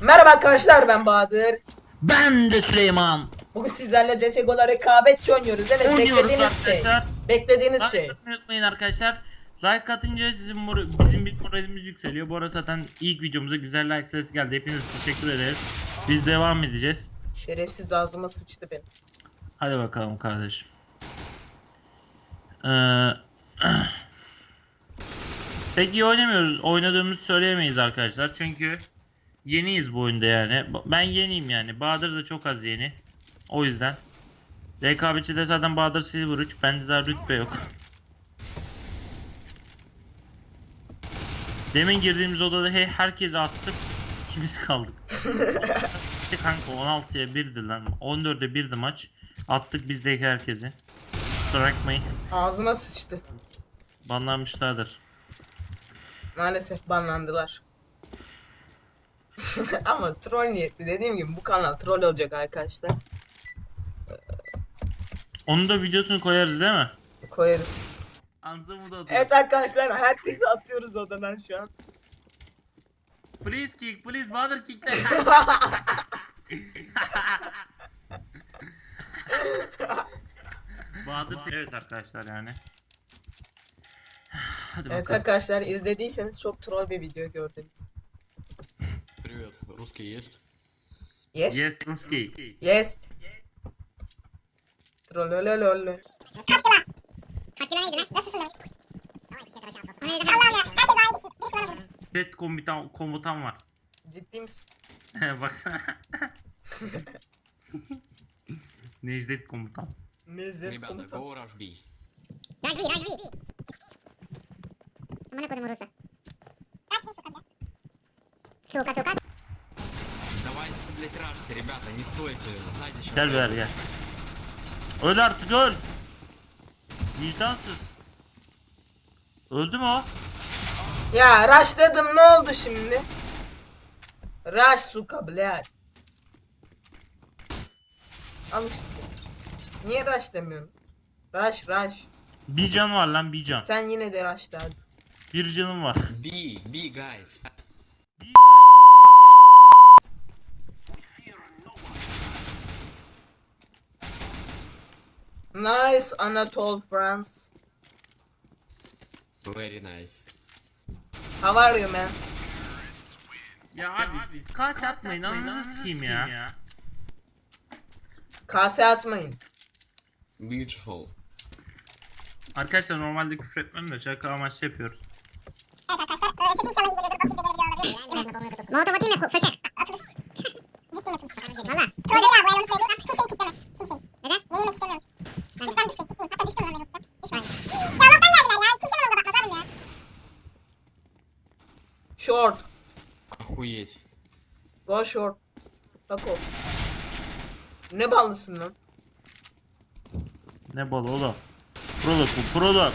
Merhaba arkadaşlar ben Bahadır. Ben de Süleyman. Bugün sizlerle CSGO'la rekabetçi oynuyoruz. Evet Oynuyoruz beklediğiniz şey. arkadaşlar. Beklediğiniz Like şey. atmayı unutmayın arkadaşlar. Like atınca sizin mor- bizim bir moralimiz yükseliyor. Bu arada zaten ilk videomuza güzel like sayısı geldi. Hepinize teşekkür ederiz. Biz devam edeceğiz. Şerefsiz ağzıma sıçtı benim. Hadi bakalım kardeşim. Ee, pek iyi oynamıyoruz. Oynadığımızı söyleyemeyiz arkadaşlar. Çünkü yeniyiz bu oyunda yani. Ben yeniyim yani. Bahadır da çok az yeni. O yüzden. Rekabetçide zaten Bahadır Silver 3. Bende daha rütbe yok. Demin girdiğimiz odada he, herkesi attık. İkimiz kaldık. Kanka 16'ya 1'di lan. 14'e 1'di maç. Attık bizdeki herkesi. Kusura bakmayın. Ağzıma sıçtı. Banlanmışlardır. Maalesef banlandılar. Ama troll niyetli dediğim gibi bu kanal troll olacak arkadaşlar. Onun da videosunu koyarız değil mi? Koyarız. Anzamı da Evet arkadaşlar herkesi atıyoruz odadan şu an. Please kick, please mother kick Bahadır se- Evet arkadaşlar yani. Hadi Evet bakalım. arkadaşlar izlediyseniz çok troll bir video gördünüz. Привет, русский есть? Yes. Yes, Ruski. Yes. Trollololol. Hakkı'na neydi lan? Nasılsın lan? Allah'ım ya. Herkes daha iyi gitsin. Birisi bana vurdu. Red komutan, komutan var. Ciddi misin? Baksana. Necdet komutan. Nezdet Ребята, komutan. go rush B. Rajbi, Rajbi. Amına koydum Rus'u. Rajbi sokak ya. Soka soka. Давайте, блять, рашьте, ребята, не стойте, сзади сейчас. Gel ver gel. Öl artık öl. Vicdansız. Öldü mü o? Ya rush dedim ne oldu şimdi? Rush suka blad. Al işte. Niye rush demiyorsun? Rush rush. Bir can var lan bir can. Sen yine de rush de hadi. Bir canım var. B, B, guys. Nice Anatole France. Very nice. How are you man? Ya abi kaç atmayın ananızı sikeyim ya. Kase atmayın. Beautiful. Arkadaşlar normalde küfür etmem de şaka amaçlı yapıyoruz. Evet arkadaşlar. Ee, sesim inşallah iyi geliyordur. Bakayım bir gelebilir olabilir. Molotov atayım mı? Fışık. Go short. Bak o. Ne ballısın lan? Ne balı oğlum? Prolog bu prolog.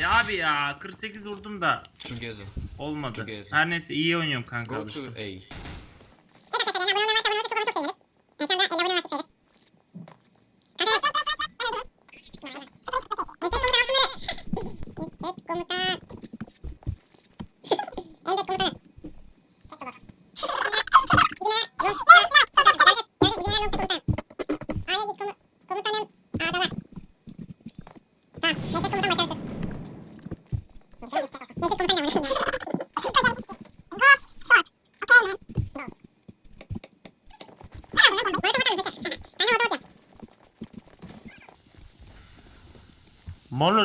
Ya abi ya 48 vurdum da Together. olmadı. Together. Her neyse iyi oynuyorum kanka Go to alıştım. A. Evet arkadaşlar. Yani abone olmayan varsa abone olursa çok ama çok seviniriz. Yani şu anda 50 abone varsa severiz. Meslek komutan. Elbet komutanı. Çek çabuk. İlgilenen Ruh. Gördüm, ilgilenen Ruh komutan. A'ya git komu- komutanım A'da var. Tamam, meslek komutan başarısız. Meslek komutan ne amına koyayım ya? Go short. Okay man. Go.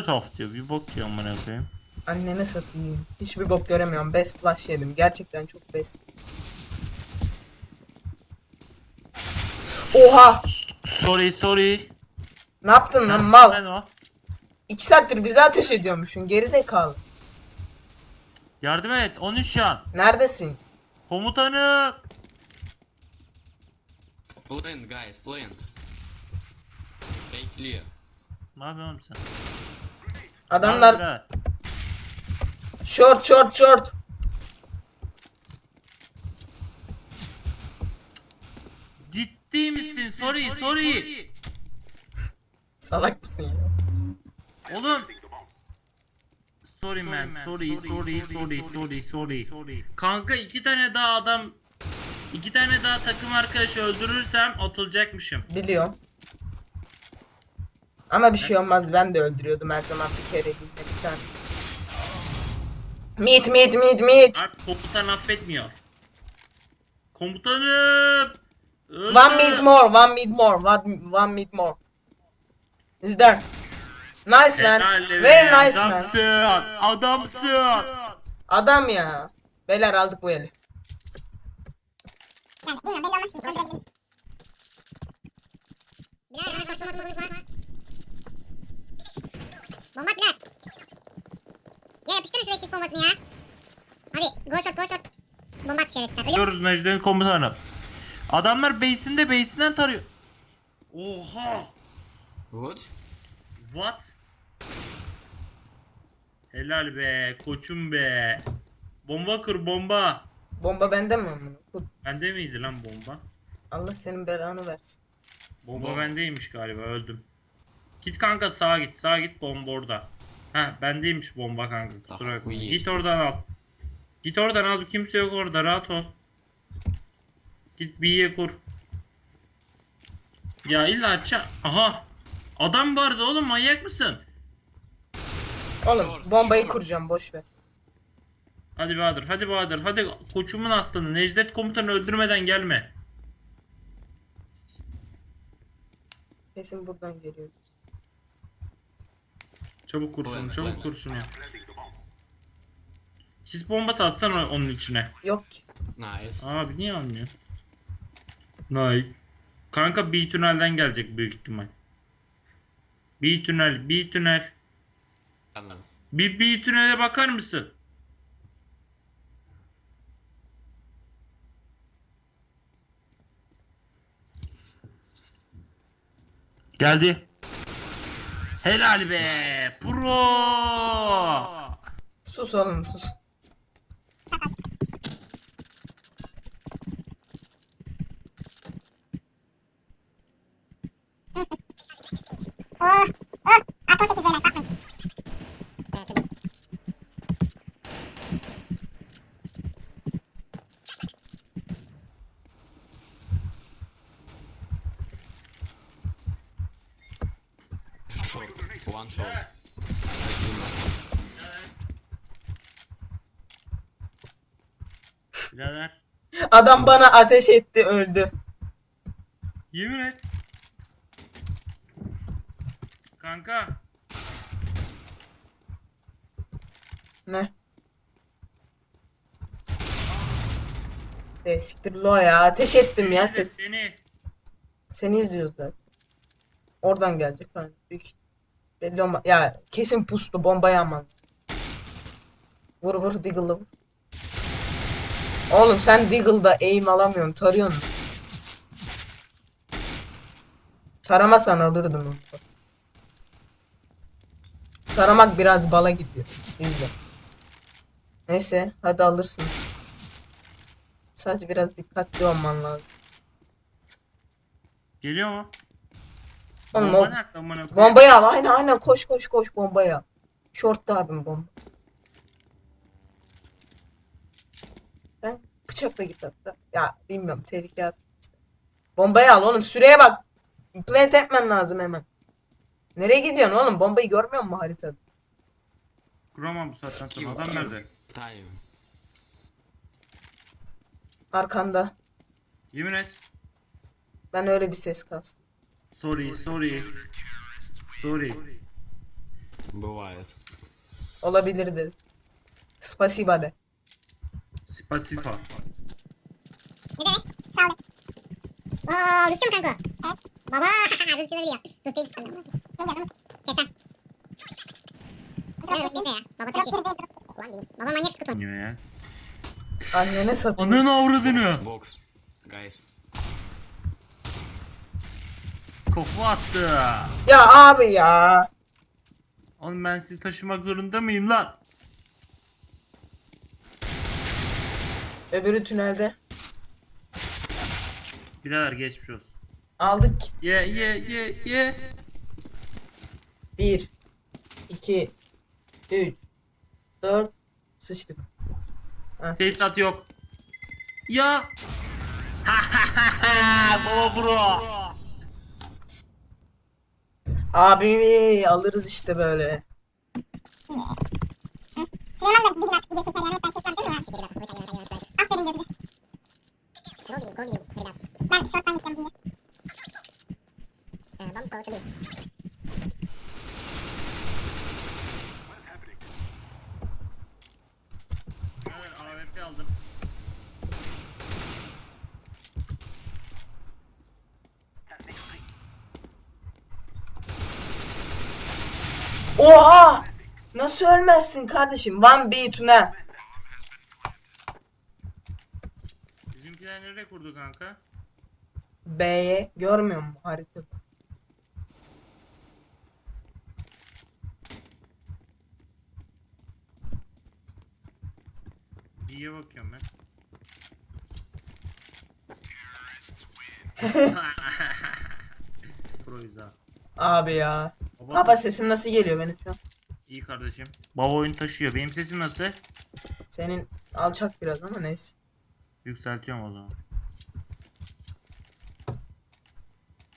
Molotov diyor bir bok diyor amına koyayım. Annene satayım. Hiçbir bok göremiyorum. Best flash yedim. Gerçekten çok best. Oha! Sorry sorry. Ne yaptın lan Ben mal? o. İki saattir bize ateş ediyormuşsun. Gerizekalı. Yardım et 13 can. Neredesin? Komutanım. Plant, guys, plant. A clear. Ne yapıyorsun oğlum sen? Adamlar short short short. Ciddi misin? Sorry sorry. Salak mısın ya? Oğlum. Sorry man. Sorry, sorry, sorry, sorry, sorry. Kanka iki tane daha adam iki tane daha takım arkadaşı öldürürsem atılacakmışım. Biliyorum. Ama bir şey olmaz ben de öldürüyordum her zaman bir kere değil de bir tane. Meet meet meet meet. Artık komutan affetmiyor. Komutanım. öldü. One meet more, one meet more, one, one meet more. Is there? Nice man. Helal be, Very nice man. adamsın, Adamsın. Adam ya. Beyler aldık bu eli. Yani bilmiyorum belli olmaz şimdi öldürebilirim. Bilal hemen saçma sapan konuşma. Bomba at Bilal. Ya yapıştırın şuraya sis bombasını ya. Abi go short go short. Bomba at şerefsizler. Ölüyor Diyoruz Necdet'in komutanım. Adamlar base'inde base'inden tarıyor. Oha. What? What? Helal be koçum be. Bomba kır bomba. Bomba bende mi amına? Bu- Bende miydi lan bomba? Allah senin belanı versin. Bomba bendeymiş galiba öldüm. Git kanka sağa git sağa git bomba orada. Heh bendeymiş bomba kanka kusura Ah, bakma. Git oradan al. Git oradan al kimse yok orada rahat ol. Git B'ye kur. Ya illa aça. Aha. Adam vardı oğlum manyak mısın? Oğlum bombayı kuracağım boş ver. Hadi Bahadır hadi Bahadır hadi koçumun aslanı Necdet komutanı öldürmeden gelme. Kesin buradan geliyor. Çabuk kurşun çabuk aynen. kurşun ya. Sis bombası atsana onun içine. Yok ki. Nice. Abi niye almıyor? Nice. Kanka B tünelden gelecek büyük ihtimal. B tünel, B tünel. Tamam. Bir B tünele bakar mısın? Geldi. Helal be. Pro. Sus oğlum sus. Oh oh. At 18 beyler bakmayın. Short. One short. Birader. Adam bana ateş etti öldü. Yemin et. Kanka. Ne? E, siktir lo ya ateş ettim ya ses. Seni. Seni izliyoruz zaten. Oradan gelecek lan büyük. Belli olma. Ya kesin pustu bombayı aman. Vur vur Diggle'ı vur. Oğlum sen Diggle'da aim alamıyorsun tarıyorsun. Taramasan alırdın onu. Taramak biraz bala gidiyor. İzle. Neyse hadi alırsın. Sadece biraz dikkatli olman lazım. Geliyor mu? Oğlum Bomba o- nerede amına koyayım? Bombayı al aynen aynen koş koş koş bombayı al. Şortta abim bomba. Ben bıçakla git hatta. Ya bilmiyorum tehlike at. işte. Bombayı al oğlum süreye bak. Plant etmen lazım hemen. Nereye gidiyorsun oğlum? Bombayı görmüyor musun haritada? Kuramam bu saatten sonra. Adam nerede? Time. Arkanda. Yemin et. Ben öyle bir ses kastım. Sorry, sorry. Sorry. Бывает. Olabilir dedi. Spasiba de. Spasifa. Ne demek? Sağ olun. Oo Rusça mı kanka? Evet. Baba Rusça da biliyor. Rus değil sanırım. Ne diyorsun? Kesen. Evet bizde ya. Baba taşı. Ulan değil. Baba manyak sıkıntı. Oynuyor ya. Annene satayım. Ananı avradını. Box. Guys. Kafa attı. Ya abi ya. Oğlum ben sizi taşımak zorunda mıyım lan? Öbürü tünelde. Birader geçmiş olsun. Aldık. Ye ye ye ye. 1 2 3 4 sıçtık. Ha, Tesisat yok. Ya. Baba bro. Abi alırız işte böyle. Süleyman da bir gün artık video çeker yani hep ben çekmem değil mi ya? Aferin diyor bize. Ben şorttan gideceğim diye. Ee. Evet, AWP aldım. Oha! Nasıl ölmezsin kardeşim? One B tuna. Bizimkiler nereye kurdu kanka? B'ye görmüyor musun haritada? İyiye bakıyorum ben. Proyuz ha. Abi ya. Baba, Baba sesim nasıl geliyor benim şu an? iyi kardeşim. Baba oyun taşıyor. Benim sesim nasıl? Senin alçak biraz ama neyse. Yükseltiyorum o zaman.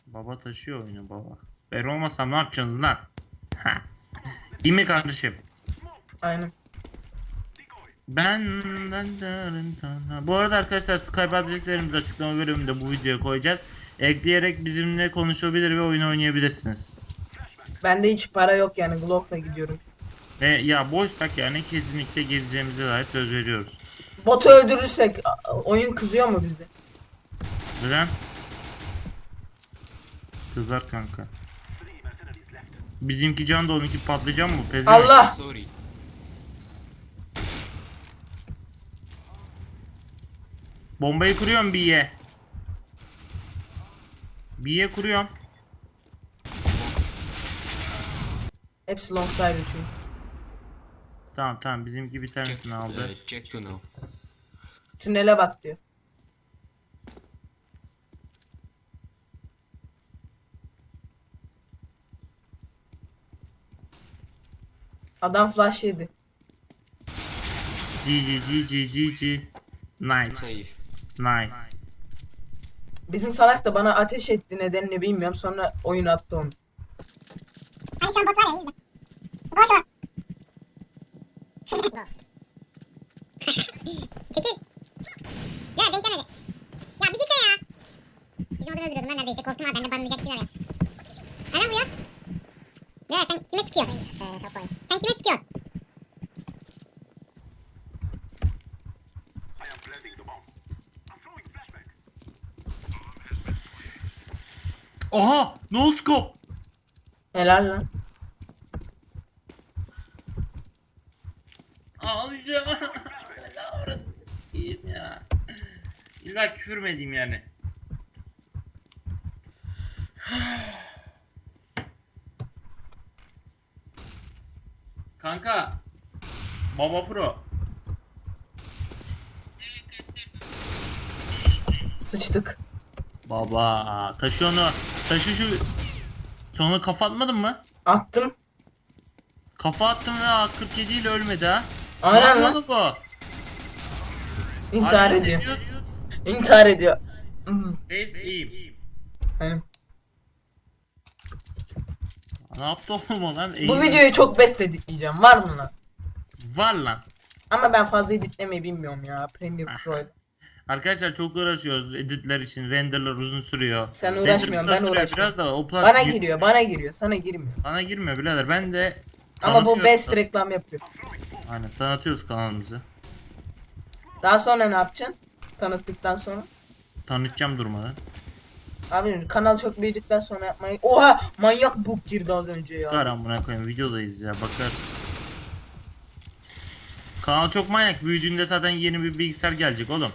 Baba taşıyor oyunu baba. Ben olmasam ne yapacaksınız lan? İyi mi kardeşim? Aynen. Ben Bu arada arkadaşlar Skype adreslerimizi açıklama bölümünde bu videoya koyacağız. Ekleyerek bizimle konuşabilir ve oyun oynayabilirsiniz. Bende hiç para yok yani Glock'la gidiyorum. Ve ya boşsak yani kesinlikle geleceğimize dair söz veriyoruz. Botu öldürürsek oyun kızıyor mu bize? Neden? Kızar kanka. Bizimki can da onunki patlayacak mı? Pezevenk. Allah! Bombayı kuruyorum B'ye. B'ye kuruyorum. Hepsi long'daydı çünkü. Tamam tamam bizimki bir Check, tanesini aldı. uh, check to know. Tünele bak diyor. Adam flash yedi. GG GG GG. Nice. Safe. Nice. Bizim salak da bana ateş etti nedenini bilmiyorum. Sonra oyun attı onu. Hani şu an bot var ya ver. Çekil. Ya denk gelmedi. Ya bir gitsene ya. Öldürüyordum ben neredeyse. Korktum abi ben de banlayacaksın ya. Nereden vuruyor? Ya sen kime sıkıyorsun? Top point. Sen kime sıkıyorsun? Oha! No scope. Helal lan. Ağlayacağım. Sikeyim ya. İlla küfür mü edeyim yani? Kanka. Baba Pro. Sıçtık. Baba taşı onu. Taşı şu. Sonra kafa atmadın mı? Attım. Kafa attım ve 47 ile ölmedi ha. Aynen Lan bu. İntihar Harbi ediyor. seviyorsun. İntihar ediyor. Hmm. Base iyiyim. Aynen. Ne yaptı oğlum o lan? Bu Eğim- videoyu çok best editleyeceğim. Var mı lan? Var lan. Ama ben fazla editlemeyi bilmiyorum ya. Premiere Pro'yla. Arkadaşlar çok uğraşıyoruz editler için. Renderlar uzun sürüyor. Sen Render uğraşmıyorsun, ben uğraşıyorum. Biraz da o Bana giriyor, bana giriyor. Sana girmiyor. Bana girmiyor birader. Ben de Ama bu tanıtıyoruz- best reklam yapıyor. Aynen tanıtıyoruz kanalımızı. Daha sonra ne yapacaksın? Tanıttıktan sonra. Tanıtacağım durmadan. Abi kanal çok büyüdükten sonra yapmayı... Oha! Manyak bug girdi az önce ya. Çıkar buna koyayım videodayız ya bakarız. Kanal çok manyak. Büyüdüğünde zaten yeni bir bilgisayar gelecek oğlum.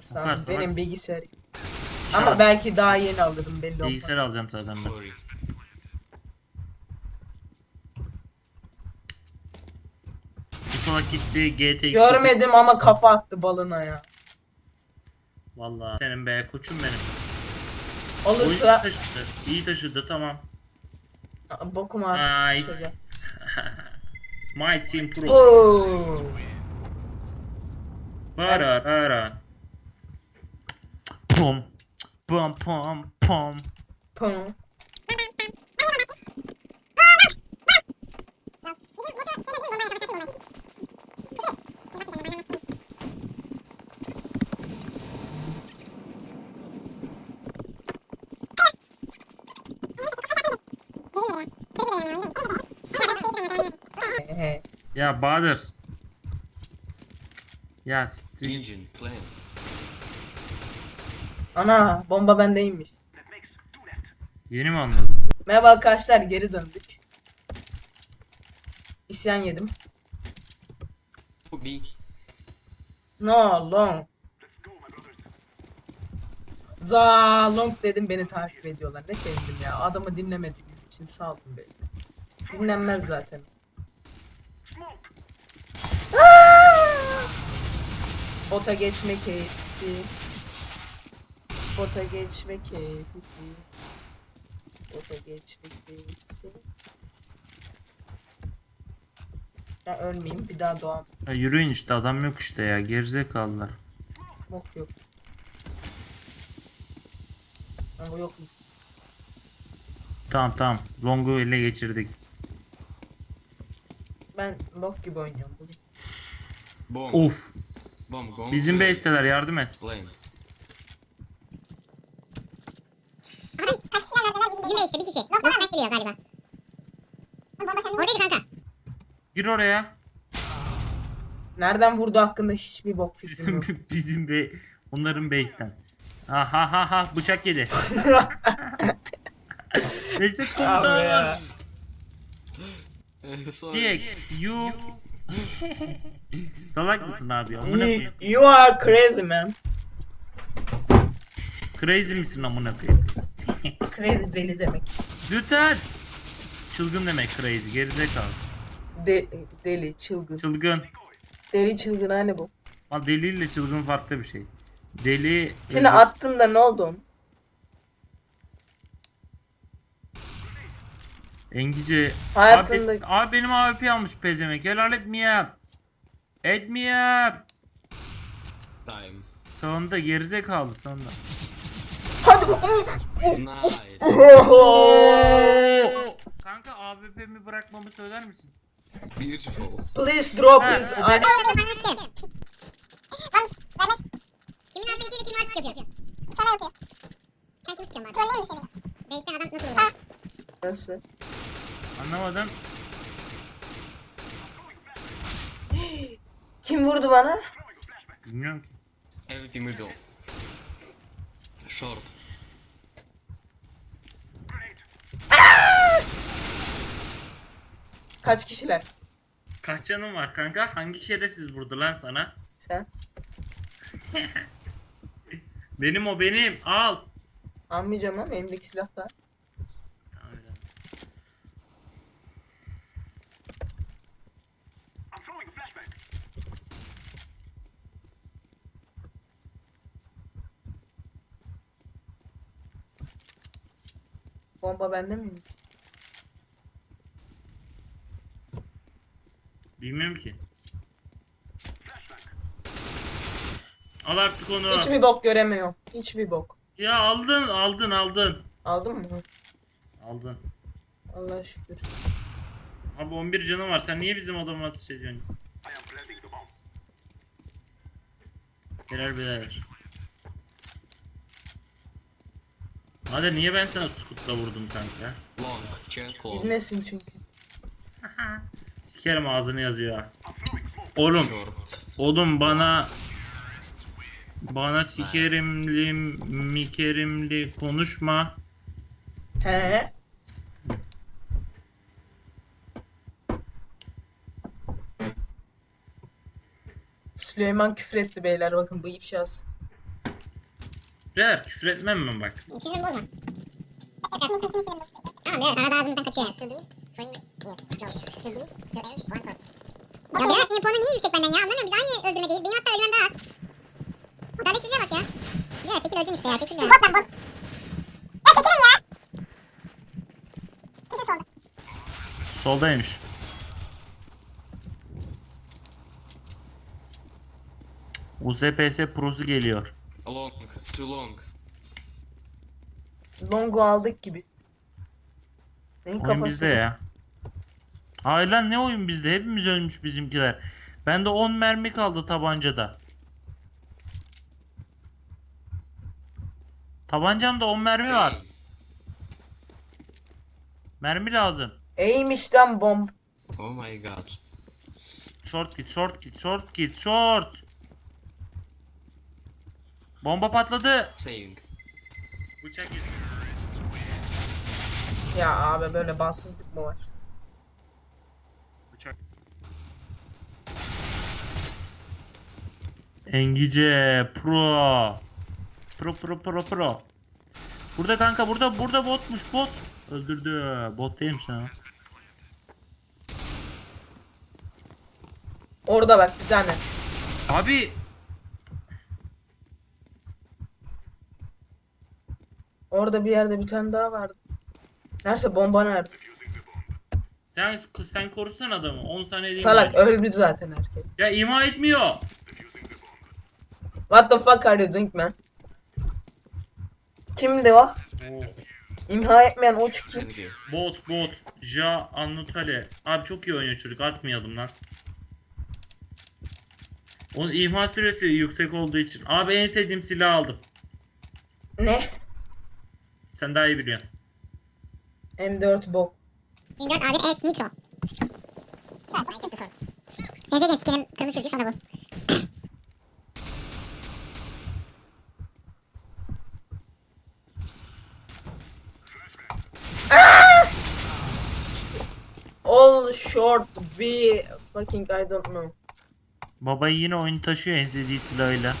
Sağ ol, Bakarsa Benim bak. bilgisayar. Ama belki daha yeni alırım belli olmaz. Bilgisayar alacağım zaten ben. Sorry. Nikola gitti GT Görmedim ama kafa attı balına ya. Vallahi senin be koçum benim. Olur Oyun taşıdı. İyi taşıdı tamam. Bokum artık. Nice. çocuğa. My team pro. Oo. Para para. Pum. Pum pum Ya Bahadır. Ya siktir. git. Engine, plan. Ana bomba bendeymiş. Yeni mi anladın? Merhaba arkadaşlar geri döndük. İsyan yedim. Me. No long. Za long dedim beni takip ediyorlar. Ne sevindim ya. Adamı dinlemediğiniz için sağ olun beni. Dinlenmez zaten. Bota geçme keyfisi. Bota geçme keyfisi. Bota geçme keyfisi. Ben ölmeyeyim bir daha doğam. Ya yürüyün işte adam yok işte ya gerizekalılar. Bok yok. Ama yok mu? Tamam tamam. Long'u ele geçirdik. Ben bok gibi oynuyorum bugün. Bomb. Of. Bizim base'teler yardım et. Lane. Bizim base'te bir kişi. Bomba Mike geliyor galiba. Oradaydı kanka. Gir oraya. Nereden vurdu hakkında hiçbir bok fikrim Bizim yok. bizim be onların base'ten. Ha ha ha ha bıçak yedi. işte Abi komutan. Jack, you Salak mısın abi? Amına You, koyayım. you are crazy man. Crazy misin amına koyayım? Crazy deli demek. Lütfen. Çılgın demek crazy. Gerizekalı. De, deli, çılgın. Çılgın. Deli çılgın hani bu. Ama deliyle çılgın farklı bir şey. Deli Şimdi attın da ne oldu onun? Engici Hayatında- abi, abi benim AWP almış pezemek. Helal etmeyeyim. Etmeyeyim. Time. Sonunda gerizekalı sonunda. Hadi bakalım. Nice. Kanka AWP'mi bırakmamı söyler misin? Beautiful. Please drop his... Nasıl? Anlamadım. Kim vurdu bana? Bilmiyorum ki. Everything middle. Short. Kaç kişiler? Kaç canın var kanka? Hangi şerefsiz vurdu lan sana? Sen? Benim o benim. Al. Almayacağım ama elimdeki silah da. Tamam, öyle. Bomba bende mi? Bilmiyorum ki. Al artık onu. Hiçbir bok göremiyorum. Hiçbir bok. Ya aldın aldın aldın. Aldın mı? Aldın. Allah'a şükür. Abi 11 canım var. Sen niye bizim adamı ateş ediyorsun? Birer birer. Hadi niye ben sana scoot'la vurdum kanka? Long. Check long. İbnesin çünkü. Sikerim ağzını yazıyor ha. Oğlum, oğlum bana bana sikerimli mikerimli konuşma. He. Süleyman küfür etti beyler bakın bu ifşası. Birader küfür etmem ben bak. Sinirimi bozma. Tamam birader arada ağzımdan kaçıyor. To be, free, yes, go. To be, to a, one shot. Ya birader senin puanın niye yüksek benden ya anlamıyorum. Biz aynı öldürmedeyiz. Benim hatta ölmem daha az. Adaletsizliğe bak ya. Ya çekil öldüm işte ya çekil ya. Bot lan bot. Ya çekilin ya. Kesin solda. Soldaymış. USPS Pro'su geliyor. Long, too long. Longo aldık gibi. Neyin Oyun kafası? bizde ya. Hayır lan ne oyun bizde? Hepimiz ölmüş bizimkiler. Bende 10 mermi kaldı tabancada. Tabancamda 10 mermi var. Mermi lazım. Eğmişten bomb. Oh my god. Short git, short git, short git, short. Bomba patladı. Saving. Bıçak git. Ya abi böyle bassızlık mı var? Bıçak. Engice pro. Pro pro pro pro. Burada kanka burada burada botmuş bot. Öldürdü. Bot değilim sana. Orada bak bir tane. Abi Orada bir yerde bir tane daha vardı. Nerede bomba nerede? sen kız sen korusan adamı. 10 saniye değil. Salak mi? öldü zaten herkes. Ya ima etmiyor. What the fuck are you doing man? Kimdi o? İmha etmeyen o you. Bot bot. Ja Annutale. Abi çok iyi oynuyor çocuk. Atmayalım lan. Onun imha süresi yüksek olduğu için. Abi en sevdiğim silahı aldım. Ne? Sen daha iyi biliyorsun. M4 bok. 24 abi S soru. Benzergen skinin kırmızı çizgi sonra bu. All short be fucking I don't know. Baba yine oyunu taşıyor en sevdiği silahıyla.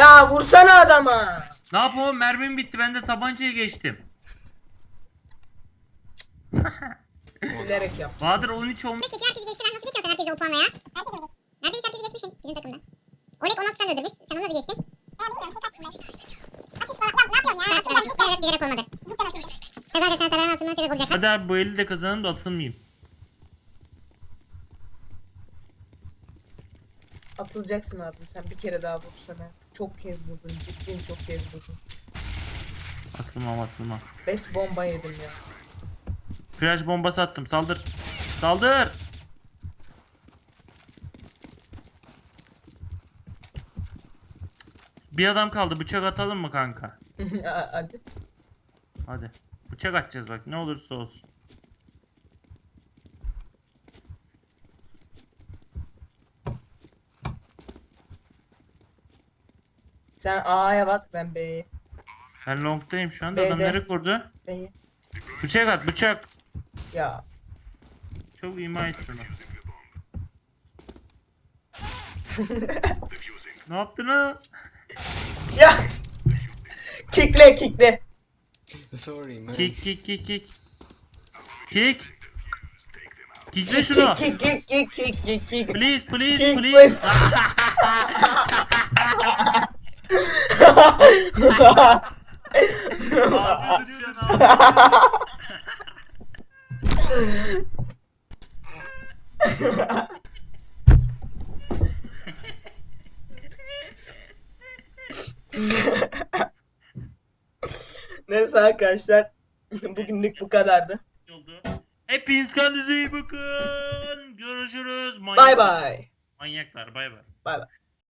Ya vursana adama. Ne yapalım mermim bitti ben de tabancaya geçtim. Bilerek yap. Bahadır 13 10 Peki herkesi geçti lan nasıl geçiyorsun herkese o puanla ya? Herkes öyle geçti. Neredeyse herkesi geçmişsin bizim takımda. Oleg 16 tane öldürmüş. Sen onu nasıl geçtin? Ya bilmiyorum şey kaçtım ben. Falan. Ya ne yapıyorsun ya? Evet, evet, bilerek olmadı. Cidden atıldı. Tabii abi sen sarıların altından sebep olacak. Hadi abi bu eli de kazanın da atılmayayım. Atılacaksın abi. Sen bir kere daha vursana. Çok kez vurdun. Ciddiyim çok kez vurdun. Atılmam atılmam. 5 bomba yedim ya. Flash bombası attım saldır. Saldır. Bir adam kaldı bıçak atalım mı kanka? Hadi. Hadi. Bıçak atacağız bak ne olursa olsun. Sen A'ya bak ben B'ye. Ben long'dayım şu anda. B'de. Adam nereye kurdu? B'ye. Bıçak at bıçak. Ya. Çok ima et şunu. ne yaptın ha? Ya. Kickle kickle. Sorry man. Kick kick kick kick. Kick. Kickle şunu. Kick kick kick kick kick kick. Please please Kick please. please. Abi abi. Neyse arkadaşlar. Bugünlük bu kadardı. oldu. Hepiniz kendinize iyi bakın. Görüşürüz. Bye bye. Manyaklar bay bay. Bye bye.